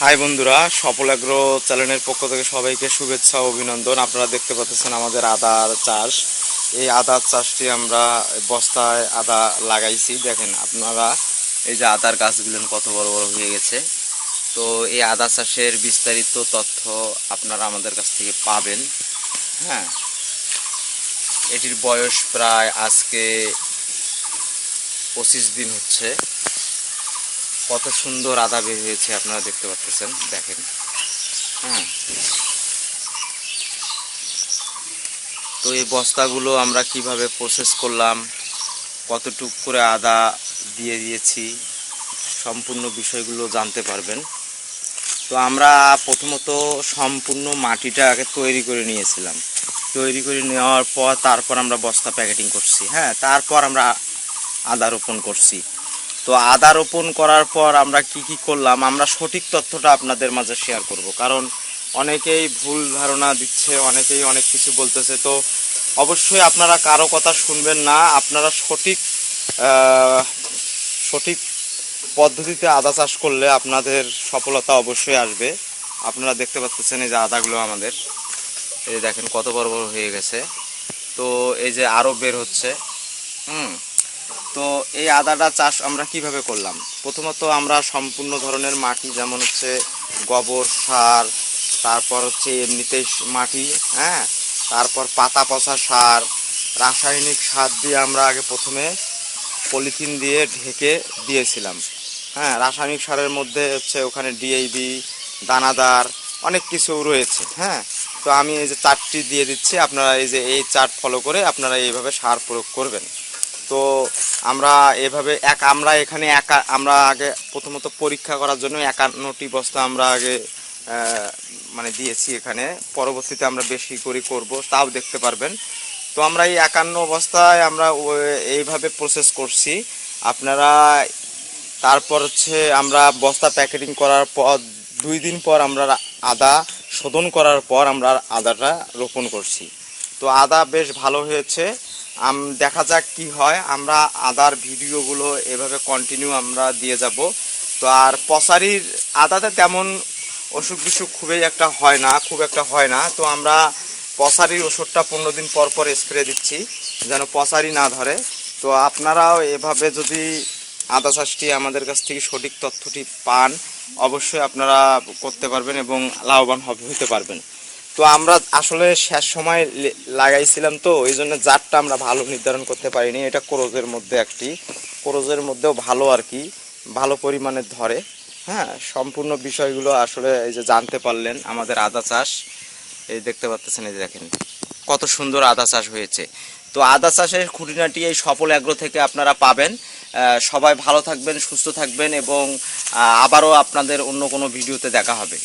High বন্ধুরা, সফল agro চ্যানেলের পক্ষ থেকে সবাইকে শুভেচ্ছা অভিনন্দন। আপনারা দেখতে পাচ্ছেন আমাদের আদার চাষ। এই আদার চাষটি আমরা বস্তায় আদা লাগাইছি। দেখেন আপনারা, এই যে আদার গাছগুলো কত বড় বড় হয়ে গেছে। তো এই আদা চাষের বিস্তারিত তথ্য আপনারা আমাদের কাছ থেকে পাবেন। হ্যাঁ এটির বয়স প্রায় আজকে পঁচিশ দিন হচ্ছে। কত সুন্দর আদা বের হয়েছে আপনারা দেখতে পাচ্ছেন দেখেন। হ্যাঁ তো এই বস্তাগুলো আমরা কীভাবে প্রসেস করলাম, কতটুক করে আদা দিয়ে দিয়েছি, সম্পূর্ণ বিষয়গুলো জানতে পারবেন। তো আমরা প্রথমত সম্পূর্ণ মাটিটা আগে তৈরি করে নিয়েছিলাম। তৈরি করে নেওয়ার পর তারপর আমরা বস্তা প্যাকেটিং করছি হ্যাঁ তারপর আমরা আদা রোপণ করছি। তো আদা রোপণ করার পর আমরা কি কি করলাম, আমরা সঠিক তথ্যটা আপনাদের মাঝে শেয়ার করব। কারণ অনেকেই ভুল ধারণা দিচ্ছে, অনেকেই অনেক কিছু বলতেছে। তো অবশ্যই আপনারা কারও কথা শুনবেন না, আপনারা সঠিক সঠিক পদ্ধতিতে আদা চাষ করলে আপনাদের সফলতা অবশ্যই আসবে। আপনারা দেখতে পাচ্ছেন এই যে আদাগুলো আমাদের। এই দেখেন কত বড় বড় হয়ে গেছে। তো এই যে আরও বের হচ্ছে। হুম। তো এই আদাটা চাষ আমরা কীভাবে করলাম? প্রথমত আমরা সম্পূর্ণ ধরনের মাটি, যেমন হচ্ছে গোবর, সার, তারপর হচ্ছে এমনিতেই মাটি হ্যাঁ? তারপর পাতা পচা সার, রাসায়নিক সার দিয়ে আমরা আগে প্রথমে পলিথিন দিয়ে ঢেকে দিয়েছিলাম হ্যাঁ? রাসায়নিক সারের মধ্যে হচ্ছে ওখানে ডিএইবি দানাদার অনেক কিছু রয়েছে হ্যাঁ? তো আমি এই যে চারটি দিয়ে দিচ্ছি, আপনারা এই যে এই চার্ট ফলো করে আপনারা এইভাবে সার প্রয়োগ করবেন। তো আমরা এভাবে এক আমরা এখানে একা আমরা আগে প্রথমত পরীক্ষা করার জন্য একান্নটি বস্তা আমরা আগে মানে দিয়েছি এখানে। পরবর্তীতে আমরা বেশি করে করব, তাও দেখতে পারবেন। তো আমরা এই একান্ন অবস্থায় আমরা এইভাবে প্রসেস করছি। আপনারা তারপর হচ্ছে আমরা বস্তা প্যাকেটিং করার পর, দুই দিন পর আমরা আদা শোধন করার পর আমরা আদাটা রোপণ করছি। তো আদা বেশ ভালো হয়েছে। দেখা যাক কি হয়। আমরা আদার ভিডিওগুলো এভাবে কন্টিনিউ আমরা দিয়ে যাব। তো আর পসারির আদাতে তেমন অসুখ বিসুখ খুবই একটা হয় না, খুব একটা হয় না। তো আমরা পসারির ওষুধটা পনেরো দিন পর পর স্প্রে দিচ্ছি, যেন পসারি না ধরে। তো আপনারাও এভাবে যদি আদা চাষটি আমাদের কাছ থেকে সঠিক তথ্যটি পান, অবশ্যই আপনারা করতে পারবেন এবং লাভবান হবে হতে পারবেন। তো আমরা আসলে শেষ সময় লাগাইছিলাম তো, ওই জন্য জাতটা আমরা ভালো নির্ধারণ করতে পারিনি। এটা ক্রোজের মধ্যে একটি। ক্রোজের মধ্যেও ভালো আর কি, ভালো পরিমাণে ধরে। হ্যাঁ সম্পূর্ণ বিষয়গুলো আসলে এই যে জানতে পারলেন আমাদের আদা চাষ। এই দেখতে পাচ্ছেন, এই যে দেখেন, কত সুন্দর আদা চাষ হয়েছে। তো আদা চাষের খুঁটিনাটি এই সফল অ্যাগ্রো থেকে আপনারা পাবেন। সবাই ভালো থাকবেন, সুস্থ থাকবেন এবং আবারও আপনাদের অন্য কোনো ভিডিওতে দেখা হবে।